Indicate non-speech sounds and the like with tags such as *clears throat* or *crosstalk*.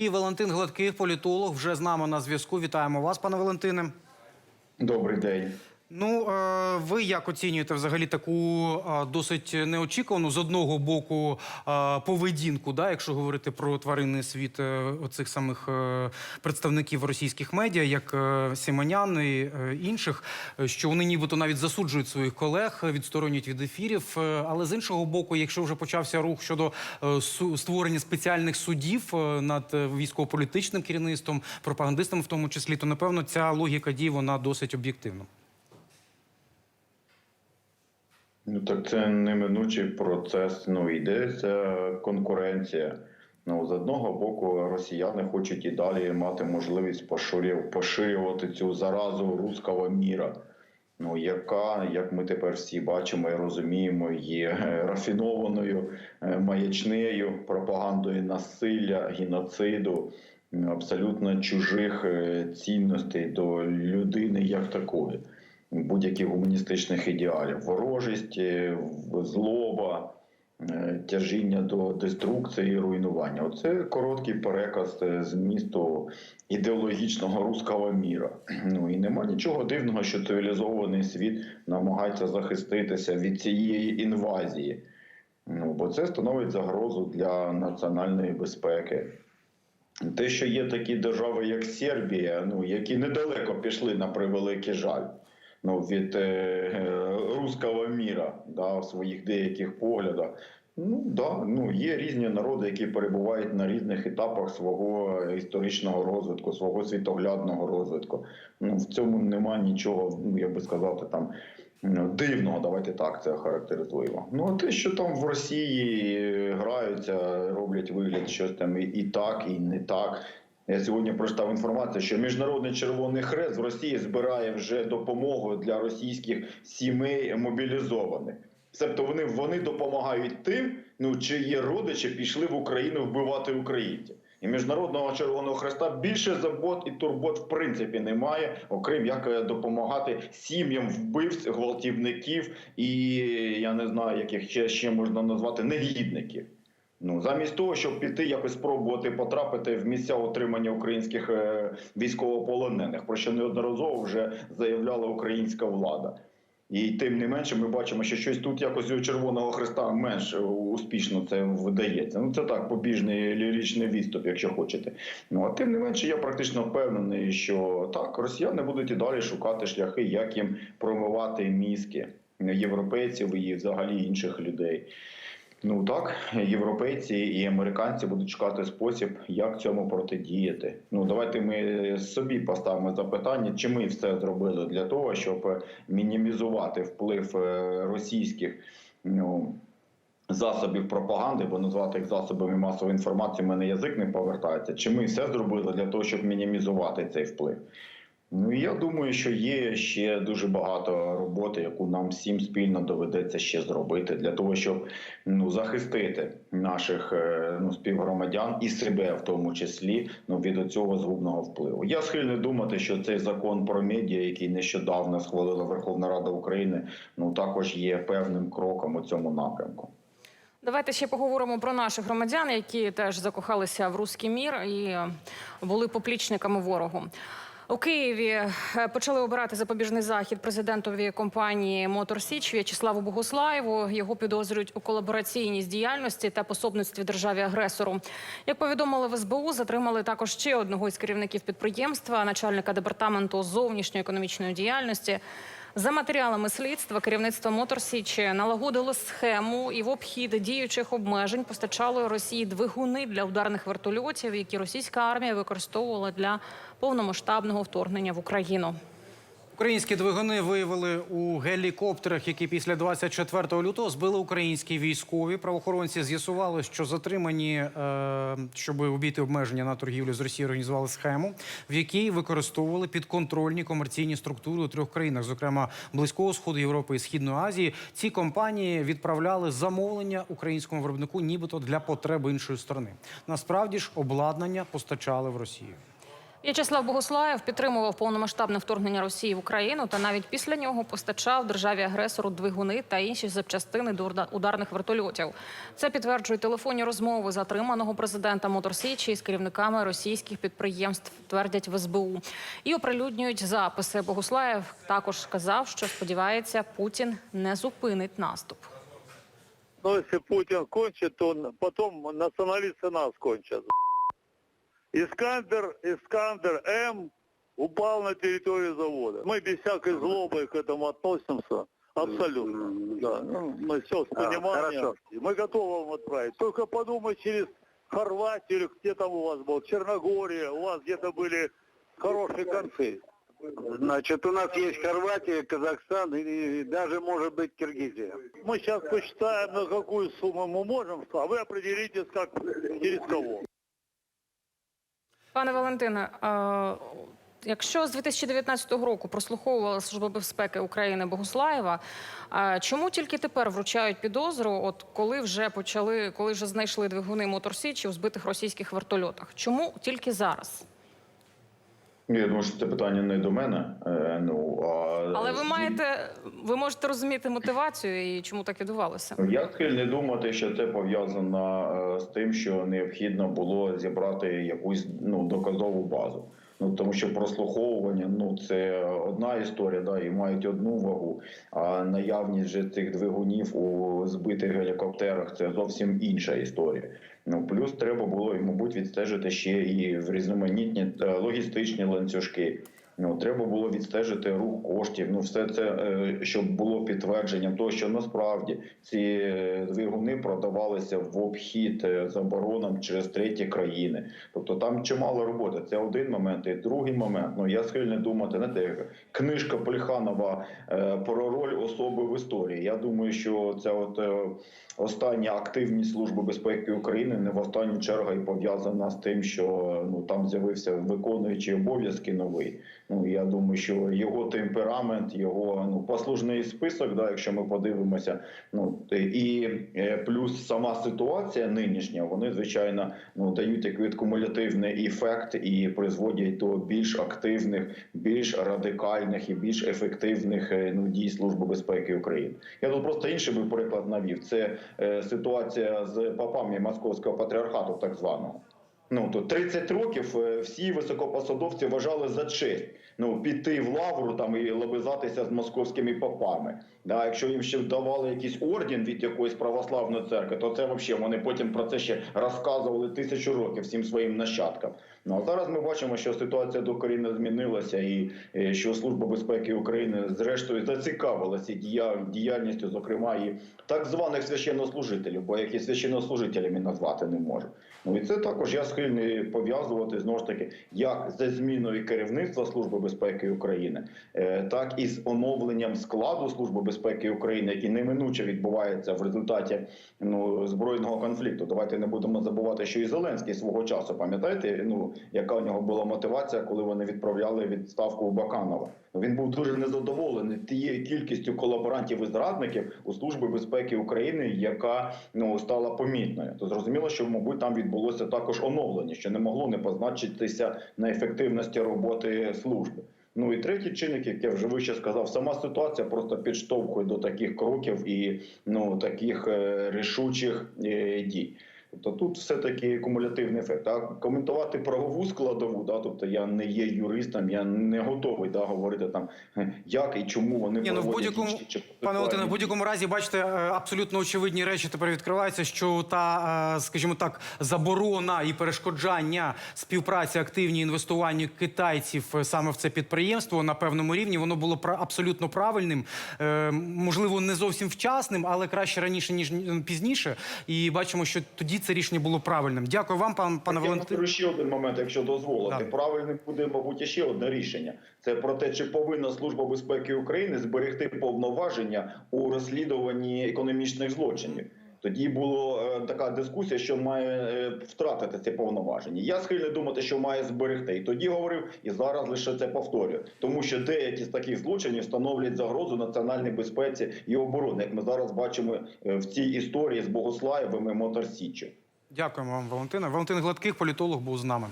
І Валентин Гладких, політолог, вже з нами на зв'язку. Вітаємо вас, пане Валентине. Добрий день. Ну, е, ви як оцінюєте взагалі таку е, досить неочікувану з одного боку е, поведінку, да, якщо говорити про тваринний світ оцих самих представників російських медіа, як Сімонян і інших, що вони нібито навіть засуджують своїх колег, відсторонюють від ефірів. Але з іншого боку, якщо вже почався рух щодо створення спеціальних судів над військово-політичним керівництвом, пропагандистами в тому числі, то напевно ця логіка дій вона досить об'єктивна. Ну так це неминучий процес. Ну йдеться конкуренція. Ну з одного боку, росіяни хочуть і далі мати можливість поширю- поширювати цю заразу руського міра. Ну, яка, як ми тепер всі бачимо і розуміємо, є е, рафінованою е, маячнею, пропагандою насилля, геноциду, абсолютно чужих е, цінностей до людини як такої, будь-яких гуманістичних ідеалів, ворожість, е, злоба, е, тяжіння до деструкції і руйнування. Оце короткий переказ е, змісту ідеологічного руського міра. *clears throat* Ну і нема нічого дивного, що цивілізований світ намагається захиститися від цієї інвазії. Ну бо це становить загрозу для національної безпеки. Те, що є такі держави, як Сербія, ну які недалеко пішли на превеликий жаль. Ну, від е, е, руського міра да, в своїх деяких поглядах. Ну да, ну є різні народи, які перебувають на різних етапах свого історичного розвитку, свого світоглядного розвитку. Ну в цьому немає нічого, ну я би сказати, там дивного. Давайте так це характеризуємо. Ну а те, що там в Росії граються, роблять вигляд, щось там і так, і не так. Я сьогодні прочитав інформацію, що Міжнародний Червоний Хрест в Росії збирає вже допомогу для російських сімей мобілізованих. Себто вони, вони допомагають тим, ну чиї родичі пішли в Україну вбивати українців. І міжнародного червоного хреста більше забот і турбот в принципі немає, окрім як е, допомагати сім'ям вбивць, гвалтівників і я не знаю, яких ще, ще можна назвати негідників. Ну, замість того, щоб піти якось спробувати потрапити в місця отримання українських е, військовополонених, про що неодноразово вже заявляла українська влада. І тим не менше, ми бачимо, що щось тут якось у Червоного Христа менш успішно це видається. Ну це так, побіжний ліричний відступ, якщо хочете. Ну а тим не менше, я практично впевнений, що так, росіяни будуть і далі шукати шляхи, як їм промивати мізки європейців і взагалі інших людей. Ну так, європейці і американці будуть шукати спосіб, як цьому протидіяти. Ну давайте ми собі поставимо запитання, чи ми все зробили для того, щоб мінімізувати вплив е, російських ну, засобів пропаганди, бо назвати їх засобами масової інформації, в мене язик не повертається. Чи ми все зробили для того, щоб мінімізувати цей вплив? Ну я думаю, що є ще дуже багато роботи, яку нам всім спільно доведеться ще зробити для того, щоб ну захистити наших е, ну співгромадян і себе в тому числі ну від цього згубного впливу. Я схильний думати, що цей закон про медіа, який нещодавно схвалила Верховна Рада України, ну також є певним кроком у цьому напрямку. Давайте ще поговоримо про наших громадян, які теж закохалися в руський мір і були поплічниками ворогу. У Києві е, почали обирати запобіжний захід президентові компанії Мотор Січ В'ячеславу Богуслаєву. Його підозрюють у колабораційній діяльності та пособництві державі агресору. Як повідомили в СБУ, затримали також ще одного із керівників підприємства, начальника департаменту зовнішньої економічної діяльності. За матеріалами слідства керівництво Моторсіч налагодило схему і в обхід діючих обмежень постачало Росії двигуни для ударних вертольотів, які російська армія використовувала для повномасштабного вторгнення в Україну. Українські двигуни виявили у гелікоптерах, які після 24 лютого збили українські військові. Правоохоронці з'ясували, що затримані, е, щоб обійти обмеження на торгівлю з Росією, організували схему, в якій використовували підконтрольні комерційні структури у трьох країнах, зокрема Близького Сходу, Європи і Східної Азії. Ці компанії відправляли замовлення українському виробнику, нібито для потреб іншої сторони. Насправді ж обладнання постачали в Росію. В'ячеслав Богуслаєв підтримував повномасштабне вторгнення Росії в Україну та навіть після нього постачав державі агресору двигуни та інші запчастини до ударних вертольотів. Це підтверджують телефонні розмови затриманого президента Моторсічі із керівниками російських підприємств, твердять в СБУ. І оприлюднюють записи. Богуслаєв також сказав, що сподівається, Путін не зупинить наступ. Но если Путин кончит, то потом националисты нас кончат. Искандер, Искандер М упал на территорию завода. Мы без всякой злобы к этому относимся. Абсолютно. Да. Ну, мы все с пониманием. мы готовы вам отправить. Только подумай через Хорватию или где там у вас был, Черногория, у вас где-то были хорошие концы. Значит, у нас есть Хорватия, Казахстан и, и даже, может быть, Киргизия. Мы сейчас посчитаем, на какую сумму мы можем, а вы определитесь, как через кого. Пане Валентине, якщо з 2019 року прослуховувала Служба безпеки України Богуслаєва, а чому тільки тепер вручають підозру, от коли вже почали, коли вже знайшли двигуни Моторсічі у збитих російських вертольотах? Чому тільки зараз? Я думаю, що це питання не до мене. е, Ну а Але ви маєте, ви можете розуміти мотивацію і чому так відбувалося? Я схильний думати, що це пов'язано е, з тим, що необхідно було зібрати якусь ну доказову базу. Ну тому що прослуховування ну це одна історія, да, і мають одну вагу. А наявність же цих двигунів у збитих гелікоптерах це зовсім інша історія. Ну плюс треба було, і, мабуть, відстежити ще і в різноманітні е, логістичні ланцюжки. Ну, треба було відстежити рух коштів. Ну, все це, е, щоб було підтвердженням того, що насправді ці е, двигуни продавалися в обхід е, заборонам через треті країни. Тобто там чимало роботи. Це один момент. І другий момент. Ну я схильний думати, не те книжка Плеханова е, про роль особи в історії. Я думаю, що ця от остання активність Служби безпеки України не в останню чергу і пов'язана з тим, що ну там з'явився виконуючий обов'язки новий. Ну я думаю, що його темперамент, його ну послужний список, да, якщо ми подивимося, ну і е, плюс сама ситуація нинішня, вони звичайно ну дають який кумулятивний ефект і призводять до більш активних, більш радикальних і більш ефективних е, ну дій Служби безпеки України. Я тут просто інший би приклад навів. Це е, ситуація з папами Московського патріархату, так званого. Ну то 30 років е, всі високопосадовці вважали за честь ну піти в лавру там і лобизатися з московськими попами. Да, якщо їм ще вдавали якийсь орден від якоїсь православної церкви, то це взагалі вони потім про це ще розказували тисячу років всім своїм нащадкам. Ну а зараз ми бачимо, що ситуація докорінно змінилася, і е, що служба безпеки України зрештою зацікавилася дія- діяльністю, зокрема і так званих священнослужителів, бо які священнослужителями назвати не можу. Ну і це також я схильний пов'язувати знову ж таки як за зміною керівництва Служби безпеки України, е, так і з оновленням складу Служби безпеки України, який неминуче відбувається в результаті ну збройного конфлікту. Давайте не будемо забувати, що і Зеленський свого часу пам'ятаєте, ну яка у нього була мотивація, коли вони відправляли відставку Баканова. Він був дуже незадоволений тією кількістю колаборантів і зрадників у Служби безпеки України, яка ну стала помітною. То зрозуміло, що мабуть там відбулося також оновлення, що не могло не позначитися на ефективності роботи служби. Ну і третій чинник, як я вже вище сказав, сама ситуація просто підштовхує до таких кроків і ну таких е, рішучих е, дій. Тобто тут все таки кумулятивний ефект. А коментувати правову складову, да, тобто я не є юристом, я не готовий да, говорити там е, як і чому вони Ні, ну в будь-якому пане Валентине, в будь-якому разі, бачите, е, абсолютно очевидні речі тепер відкриваються, що та, е, скажімо так, заборона і перешкоджання співпраці активній інвестуванню китайців саме в це підприємство на певному рівні, воно було абсолютно правильним, можливо, не зовсім вчасним, але краще раніше ніж пізніше. І бачимо, що тоді це рішення було правильним. Дякую вам, пан пане повторю ще один момент, якщо дозволити. Так. Правильним буде, мабуть, ще одне рішення. Це про те, чи повинна Служба безпеки України зберегти повноваження у розслідуванні економічних злочинів. Тоді була е, така дискусія, що має е, втратити ці повноваження. Я схильний думати, що має зберегти. І тоді говорив, і зараз лише це повторюю. Тому що деякі з таких злочинів становлять загрозу національній безпеці і оборони, як ми зараз бачимо е, в цій історії з Богослаєвим і Моторсіччю. Дякуємо вам, Валентина. Валентин Гладких, політолог, був з нами.